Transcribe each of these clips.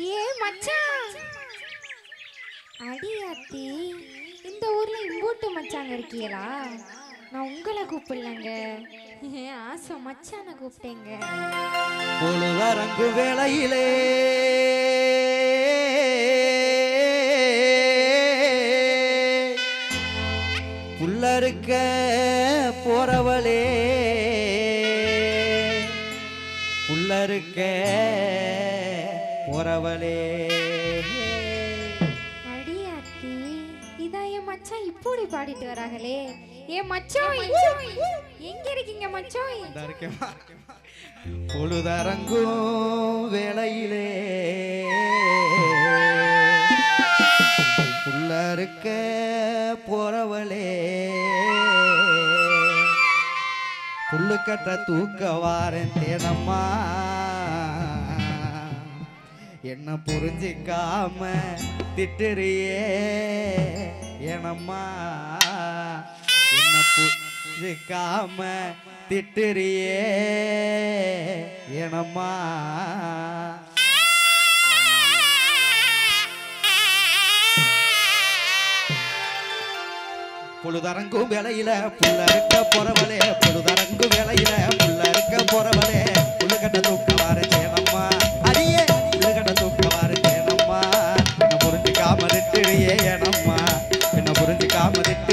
ஏ மச்சான் அடியாத்தி இந்த ஊர்ல இம்போட்டு மச்சாங்க இருக்கீங்களா நான் உங்களை கூப்பிடலங்க. ஏன் ஆசை மச்சான கூப்பிட்டேங்க. பொழுவரங்கு வேளையிலே புல்லருக்க போறவளே புல்லருக்க போறவளே. அடியாத்தி இதா என் மச்சான். இப்படி பாடிட்டு வராங்களே. ஏ மச்சோய் எங்க இருக்கீங்க மச்சோய் பொழுதரங்கும் வேளையிலே. புள்ள இருக்க போறவளே. புல்லு கட்ட தூக்க வாரேன் தேனம்மா. என்ன புரிஞ்சிக்காம திட்டுறியே? எனம்மா என்ன புரிஞ்சிக்காம திட்டுறியே? எனம்மா புழுதரங்கும் வேலையில புள்ள இருக்க போறவளே புழுதரங்கும் வேலையில புள்ள இருக்க போறவளே புள்ள கட்ட தூக்கவாறு சேவா रे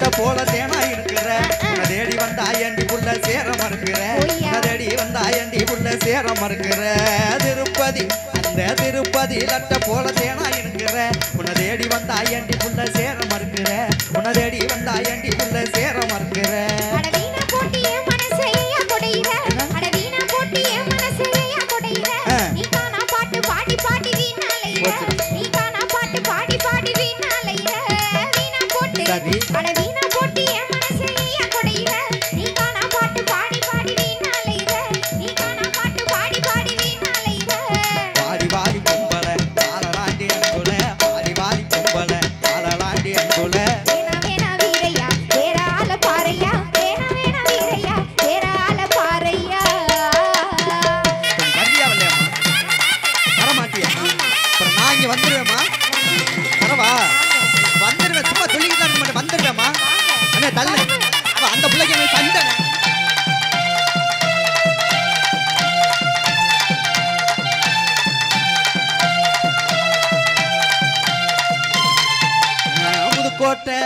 கட்ட போல தேனா இருக்கிற. உன்னை தேடி வந்தா சேர மறுக்கிற? உன்னை தேடி வந்தா புள்ள சேர மறுக்கிற? திருப்பதி அந்த திருப்பதி லட்ட போல தேனா இருக்கிற. உன்னை தேடி வந்தா தள்ளுறமா அண்ணா தள்ளு அந்த பிள்ளைக்கு சண்டை புதுக்கோட்டை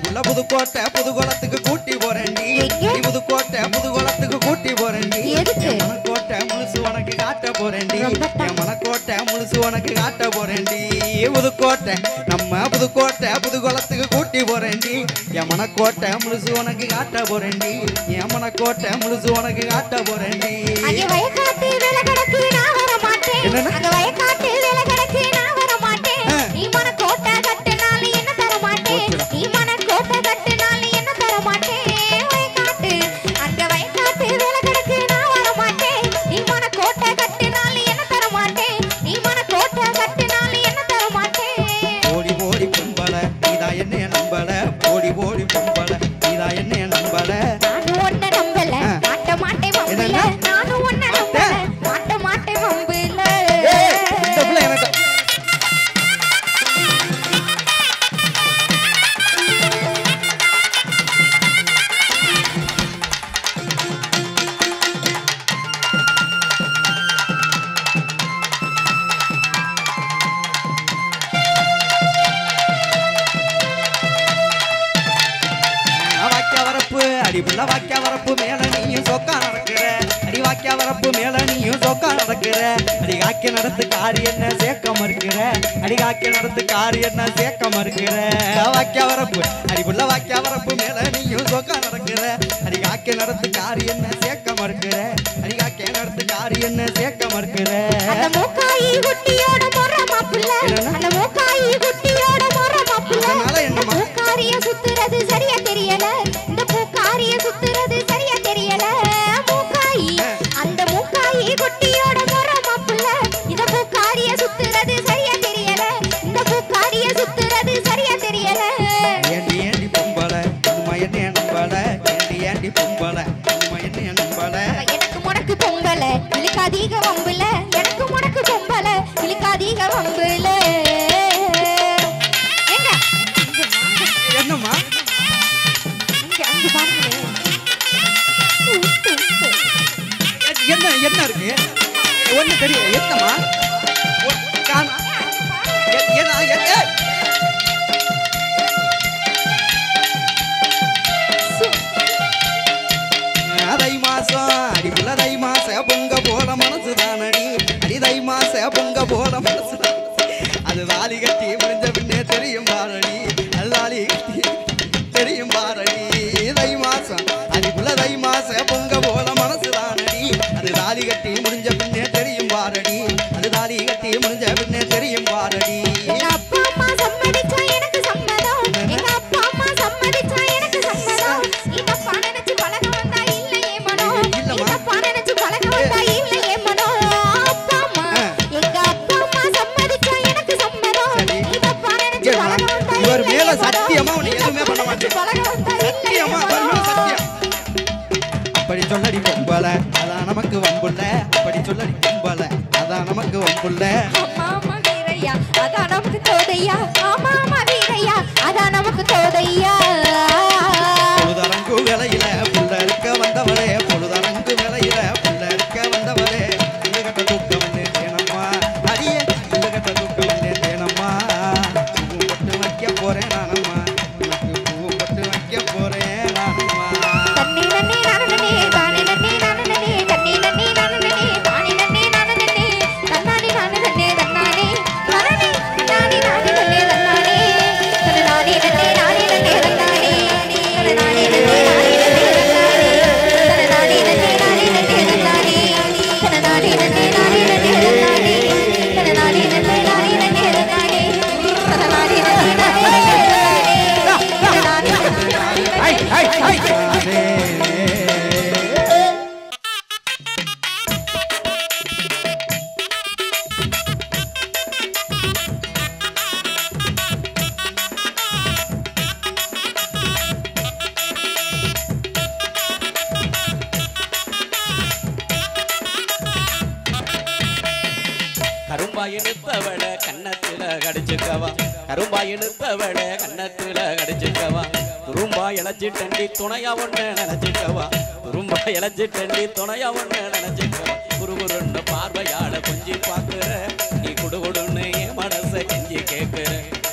உள்ள புதுக்கோட்டை புதுகுளத்துக்கு கூட்டி போறேன்டி புதுக்கோட்டை புதுகுளத்துக்கு கூட்டி போறேன்டி மனக்கோட்டை முழுசு உனக்கு காட்ட புதுக்கோட்டை. நம்ம புதுக்கோட்டை புதுகுளத்துக்கு கூட்டி போறேன்டி. எமனக்கோட்டை முழுசு உனக்கு காட்ட போறேன்டி. எமனக்கோட்டை முழுசு உனக்கு காட்ட போறேன்டி. என்னன்னா? அட வாக்கியா வரப்பு மேல நீயும் சொக்கா நடக்கிற. அடி வாக்கியா வரப்பு மேல நீயும் சொக்கா நடக்கிற. அடி காக்கி நடத்து காரி என்ன சேர்க்க மறுக்கிற. அடி காக்கி நடத்து காரி என்ன சேர்க்க மறுக்கிற. வாக்கியா வரப்பு அடி புள்ள வாக்கியா வரப்பு மேல நீயும் சொக்கா நடக்கிற. அடி காக்கி நடத்து காரி என்ன சேர்க்க மறுக்கிற. அடி காக்கிய நடத்து காரி என்ன சேர்க்க மறுக்கிற. மூக்காயி குட்டியோட போறமா புள்ள அந்த மூக்காயி குட்டியோட போறமா புள்ள அதனால என்னமா மூக்காரிய சுத்துறது சரியா எனக்கு என்ன முடக்கு பொங்கல. இழுக்கு அதிக வம்புல. எனக்கு முடக்கு பொம்பள இழுக்கு அதிக வம்புல. என்னம்மா? என்ன என்ன இருக்கு? ஒண்ணு தெரியும் என்னம்மா? அழகு உன் புள்ள. அதான் நமக்கு தோதையா. ஆமா ஆமா வீரையா. அதான் நமக்கு தோதையா. துரும்பா இழைச்சிட்டண்டி துணையா ஒண்ணு நினைச்சுக்கவா? துரும்பா இழைச்சிட்டண்டி துணையா ஒண்ணு நினைச்சுக்கவா? குறுகுருன்னு பார்வையால கொஞ்சி பாக்குற நீ குடுகுடுன்னு என் மனசை கெஞ்சி கேட்குற.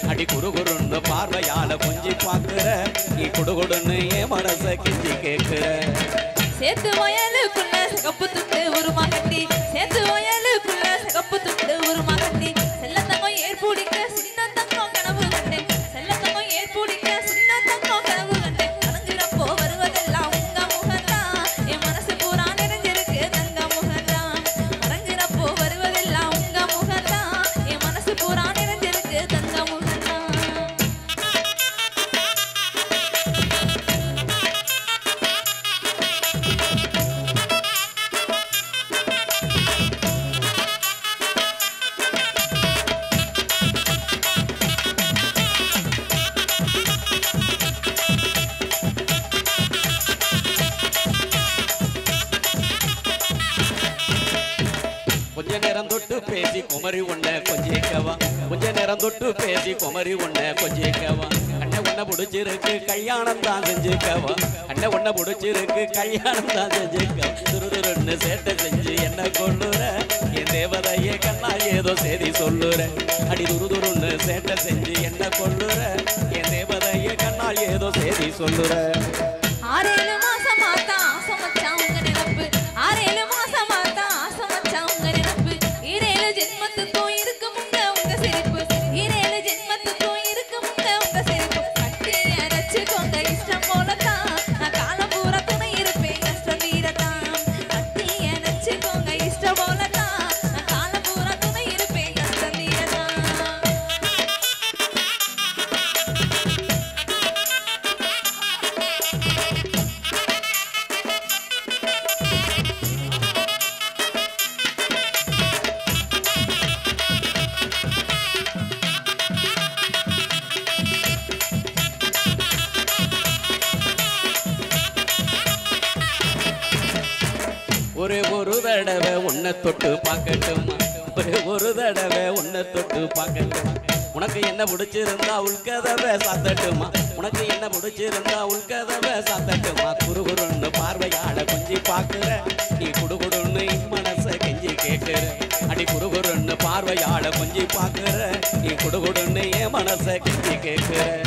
அடி குறுகுருன்னு பார்வையால கொஞ்சி பாக்குற நீ குடுகுடுன்னு என் மனசை கெஞ்சி கேக்குற சேத்து குமரி உன்னை கொஞ்சிக்கவா. கொஞ்ச நேரம் தொட்டு பேசி குமரி உன்னை கொஞ்சிக்கவா. அண்ணன் உன்னை பிடிச்சிருக்கு கல்யாணம் தான் செஞ்சுக்கவா. அண்ணன் உன்னை பிடிச்சிருக்கு கல்யாணம் தான் செஞ்சுக்கவா. துருதுருன்னு சேட்டை செஞ்சு என்ன கொள்ளுற என் தேவதையே கண்ணா ஏதோ செய்தி சொல்லுற. அடி துருதுருன்னு சேட்டை செஞ்சு என்ன கொள்ளுற என் தேவதையே கண்ணால் ஏதோ செய்தி சொல்லுற. ஒரே ஒரு தடவை உன்னை தொட்டு பார்க்கட்டுமா. ஒரே ஒரு தடவை உன்னை தொட்டு பார்க்கட்டுமா. உனக்கு என்ன பிடிச்சிருந்தா உள்கதவை சாத்தட்டுமா? உனக்கு என்ன பிடிச்சிருந்தா உள்கதவை சாத்தட்டுமா? குறுகுறுன்னு பார்வையாட கொஞ்சி பார்க்குற. நீ குடுகுடுன்னு என் மனசை கெஞ்சி கேட்குற. அடி குறுகுறுன்னு பார்வையாட கொஞ்சி பார்க்குற. நீ குடுகுடுன்னு என் மனசை கெஞ்சி கேட்குற.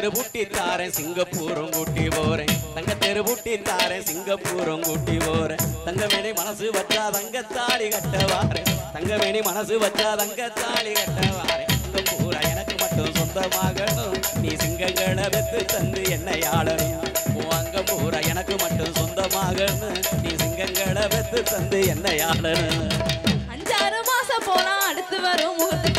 தங்கத்தெரு பூட்டி தாரேன் சிங்கப்பூரும் கூட்டி போறேன். தங்கத்தெரு பூட்டி தாரேன் சிங்கப்பூரும் கூட்டி போறேன். தங்கமேனி மனசு வச்சா தங்கத்தாளி கட்ட வாரேன் தங்கமேனி மனசு வச்சா தங்கத்தாளி கட்ட வாரேன் பூரா எனக்கு மட்டும் சொந்தமாகணும். நீ சிங்கங்களை வெத்து தந்து என்னை ஆளணும். அங்க பூரா எனக்கு மட்டும் சொந்தமாகணும். நீ சிங்கங்களை வெத்து தந்து என்னை ஆளணும். அஞ்சாறு மாசம் போனா அடுத்து வரும் முகத்து